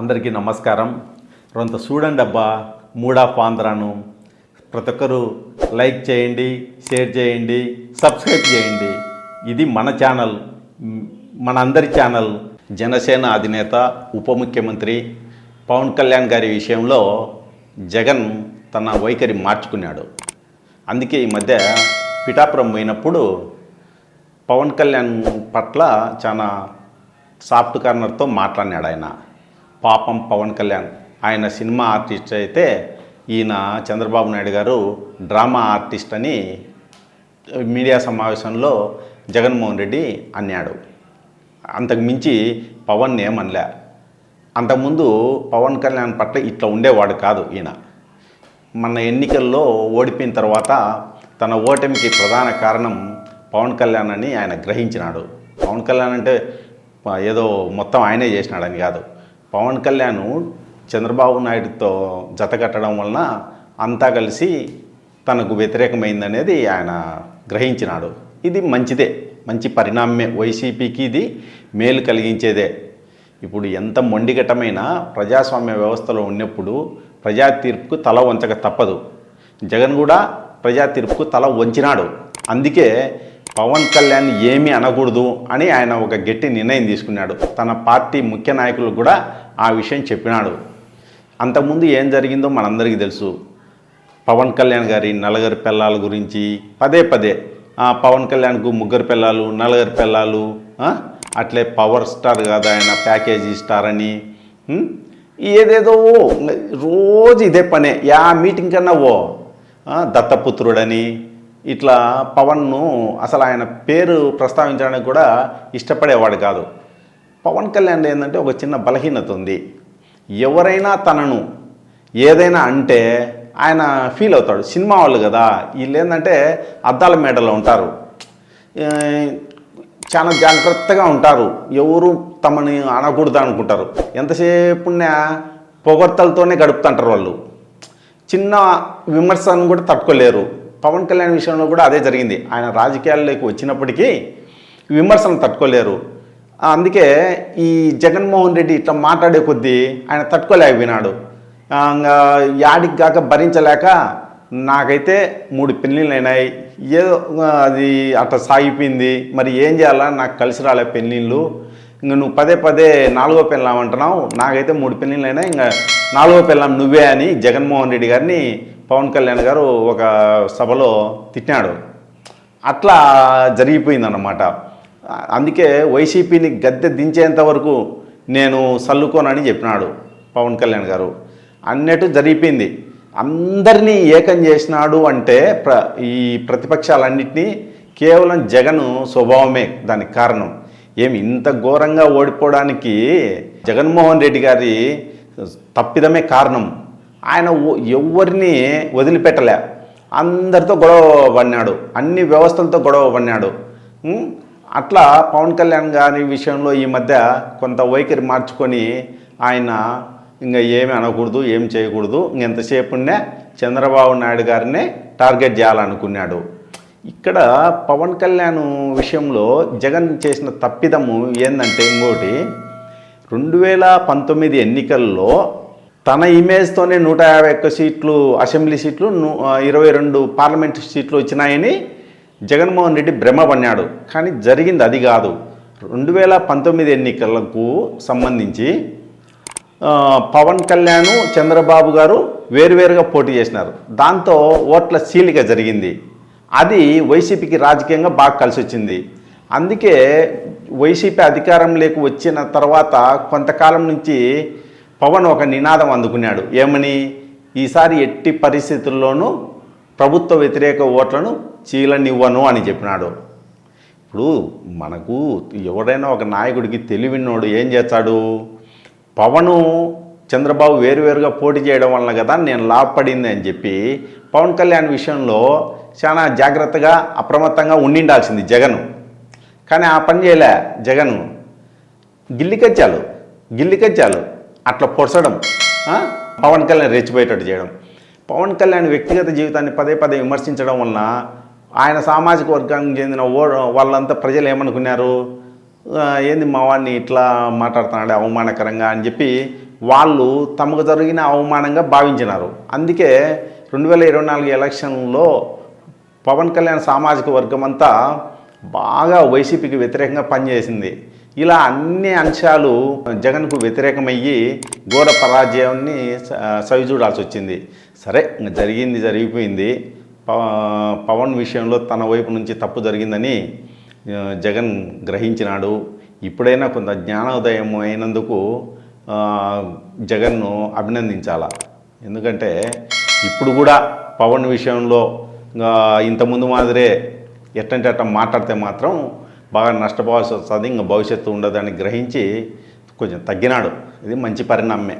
అందరికీ నమస్కారం. రొంత చూడండి అబ్బా మూడా ఆంధ్రాను. ప్రతి ఒక్కరు లైక్ చేయండి షేర్ చేయండి సబ్స్క్రైబ్ చేయండి. ఇది మన ఛానల్ మన అందరి ఛానల్. జనసేన అధినేత ఉప ముఖ్యమంత్రి పవన్ కళ్యాణ్ గారి విషయంలో జగన్ తన వైఖరి మార్చుకున్నాడు. అందుకే ఈ మధ్య పిఠాపురం పోయినప్పుడు పవన్ కళ్యాణ్ పట్ల చాలా సాఫ్ట్ కార్నర్తో మాట్లాడినాడు ఆయన. పాపం పవన్ కళ్యాణ్. ఆయన సినిమా ఆర్టిస్ట్ అయితే ఈయన చంద్రబాబు నాయుడు గారు డ్రామా ఆర్టిస్ట్ అని మీడియా సమావేశంలో జగన్మోహన్ రెడ్డి అన్నాడు. అంతకు మించి పవన్ ఏమనలే. అంతకుముందు పవన్ కళ్యాణ్ పట్ల ఇట్లా ఉండేవాడు కాదు ఈయన. మన ఎన్నికల్లో ఓడిపోయిన తర్వాత తన ఓటమికి ప్రధాన కారణం పవన్ కళ్యాణ్ అని ఆయన గ్రహించినాడు. పవన్ కళ్యాణ్ అంటే ఏదో మొత్తం ఆయనే చేసినాడని కాదు. పవన్ కళ్యాణ్ చంద్రబాబు నాయుడుతో జతకట్టడం వలన అంతా కలిసి తనకు వ్యతిరేకమైందనేది ఆయన గ్రహించినాడు. ఇది మంచిదే. మంచి పరిణామమే. వైసీపీకి ఇది మేలు కలిగించేదే. ఇప్పుడు ఎంత మొండిగటమైన ప్రజాస్వామ్య వ్యవస్థలో ఉన్నప్పుడు ప్రజా తీర్పుకు తల వంచక తప్పదు. జగన్ కూడా ప్రజా తీర్పుకు తల వంచినాడు. అందుకే పవన్ కళ్యాణ్ ఏమీ అనకూడదు అని ఆయన ఒక గట్టి నిర్ణయం తీసుకున్నాడు. తన పార్టీ ముఖ్య నాయకులు కూడా ఆ విషయం చెప్పినాడు. అంతకుముందు ఏం జరిగిందో మనందరికీ తెలుసు. పవన్ కళ్యాణ్ గారి నలుగురు పిల్లల గురించి పదే పదే పవన్ కళ్యాణ్కు ముగ్గురు పిల్లలు నలుగురు పిల్లలు అట్లే పవర్ స్టార్ కాదు ఆయన ప్యాకేజీ స్టార్ అని ఏదేదో ఏదేదో రోజు ఇదే పనే. యా మీటింగ్ కన్నా ఓ దత్తపుత్రుడని ఇట్లా పవన్ను అసలు ఆయన పేరు ప్రస్తావించడానికి కూడా ఇష్టపడేవాడు కాదు. పవన్ కళ్యాణ్ ఏంటంటే ఒక చిన్న బలహీనత ఉంది. ఎవరైనా తనను ఏదైనా అంటే ఆయన ఫీల్ అవుతాడు. సినిమా వాళ్ళు కదా వీళ్ళు ఏంటంటే అద్దాల మేడలో ఉంటారు. చాలా జాగ్రత్తగా ఉంటారు. ఎవరు తమని అనకూడదు అనుకుంటారు. ఎంతసేపు పొగడ్తలతోనే గడుపుతుంటారు వాళ్ళు. చిన్న విమర్శను కూడా తట్టుకోలేరు. పవన్ కళ్యాణ్ విషయంలో కూడా అదే జరిగింది. ఆయన రాజకీయాల్లోకి వచ్చినప్పటికీ విమర్శను తట్టుకోలేరు. అందుకే ఈ జగన్మోహన్ రెడ్డి ఇట్లా మాట్లాడే కొద్దీ ఆయన తట్టుకోలేకపోయినాడు. ఇంకా యాడికి కాక భరించలేక నాకైతే మూడు పెళ్ళిళ్ళు అయినాయి. ఏదో అది అట్లా సాగిపోయింది. మరి ఏం చేయాలా? నాకు కలిసి రాలే పెళ్ళిళ్ళు. ఇంక నువ్వు పదే పదే నాలుగో పెళ్ళాం అంటున్నావు. నాకైతే మూడు పెళ్ళిళ్ళు అయినా ఇంకా నాలుగో పెళ్ళాం నువ్వే అని జగన్మోహన్ రెడ్డి గారిని పవన్ కళ్యాణ్ గారు ఒక సభలో తిట్టినాడు. అట్లా జరిగిపోయిందన్నమాట. అందుకే వైసీపీని గద్దె దించేంత వరకు నేను సల్లుకోనని చెప్పినాడు పవన్ కళ్యాణ్ గారు. అన్నట్టు జరిగిపోయింది. అందరినీ ఏకం చేసినాడు అంటే ప్ర ఈ ప్రతిపక్షాలన్నింటినీ కేవలం జగన్ స్వభావమే దానికి కారణం. ఏమి ఇంత ఘోరంగా ఓడిపోవడానికి జగన్మోహన్ రెడ్డి గారి తప్పిదమే కారణం. ఆయన ఎవరిని వదిలిపెట్టలే. అందరితో గొడవ పడినాడు. అన్ని వ్యవస్థలతో గొడవ పడినాడు. అట్లా పవన్ కళ్యాణ్ గారి విషయంలో ఈ మధ్య కొంత వైఖరి మార్చుకొని ఆయన ఇంకా ఏమి అనకూడదు ఏం చేయకూడదు ఇంకెంతసేపునే చంద్రబాబు నాయుడు గారిని టార్గెట్ చేయాలనుకున్నాడు. ఇక్కడ పవన్ కళ్యాణ్ విషయంలో జగన్ చేసిన తప్పిదము ఏంటంటే ఇంకోటి రెండు వేల పంతొమ్మిది ఎన్నికల్లో తన ఇమేజ్తోనే నూట యాభై ఒక్క సీట్లు అసెంబ్లీ సీట్లు ఇరవై రెండు పార్లమెంట్ సీట్లు వచ్చినాయని జగన్మోహన్ రెడ్డి భ్రమపడినాడు కానీ జరిగింది అది కాదు. రెండు వేల పంతొమ్మిది ఎన్నికలకు సంబంధించి పవన్ కళ్యాణ్ చంద్రబాబు గారు వేరువేరుగా పోటీ చేసినారు. దాంతో ఓట్ల సీలిక జరిగింది. అది వైసీపీకి రాజకీయంగా బాగా కలిసి వచ్చింది. అందుకే వైసీపీ అధికారం అధికారంలోకి వచ్చిన తర్వాత కొంతకాలం నుంచి పవన్ ఒక నినాదం అందుకున్నాడు. ఏమని? ఈసారి ఎట్టి పరిస్థితుల్లోనూ ప్రభుత్వ వ్యతిరేక ఓట్లను చీలనివ్వను అని చెప్పినాడు. ఇప్పుడు మనకు ఎవడైనా ఒక నాయకుడికి తెలివినోడు ఏం చేస్తాడు? పవను చంద్రబాబు వేరువేరుగా పోటీ చేయడం వలన కదా నేను లాభపడింది అని చెప్పి పవన్ కళ్యాణ్ విషయంలో చాలా జాగ్రత్తగా అప్రమత్తంగా ఉండిండాల్సింది జగన్. కానీ ఆ పని చేయలే జగన్. గిల్లికచ్చాలు గిల్లికచ్చాలు అట్లా పొడసడం పవన్ కళ్యాణ్ రెచ్చిపోయేటట్టు చేయడం. పవన్ కళ్యాణ్ వ్యక్తిగత జీవితాన్ని పదే పదే విమర్శించడం వలన ఆయన సామాజిక వర్గానికి చెందిన ఓ వాళ్ళంతా ప్రజలు ఏమనుకున్నారు? ఏంది మా వాడిని ఇట్లా మాట్లాడుతున్నాడు అవమానకరంగా అని చెప్పి వాళ్ళు తమకు జరిగిన అవమానంగా భావించినారు. అందుకే రెండు వేల ఇరవై నాలుగు ఎలక్షన్లో పవన్ కళ్యాణ్ సామాజిక వర్గం అంతా బాగా వైసీపీకి వ్యతిరేకంగా పనిచేసింది. ఇలా అన్ని అంశాలు జగన్కు వ్యతిరేకమయ్యి ఘోర పరాజయాన్ని స- సవి చూడాల్సి వచ్చింది. సరే జరిగింది జరిగిపోయింది. పవన్ విషయంలో తన వైపు నుంచి తప్పు జరిగిందని జగన్ గ్రహించినాడు. ఇప్పుడైనా కొంత జ్ఞానోదయం అయినందుకు జగన్ను అభినందించాల? ఎందుకంటే ఇప్పుడు కూడా పవన్ విషయంలో ఇంతకుముందు మాదిరే ఎట్టంటే అట్ట మాట్లాడితే మాత్రం బాగా నష్టపోవాల్సి వస్తుంది ఇంకా భవిష్యత్తు ఉండదని గ్రహించి కొంచెం తగ్గినాడు. ఇది మంచి పరిణామమే.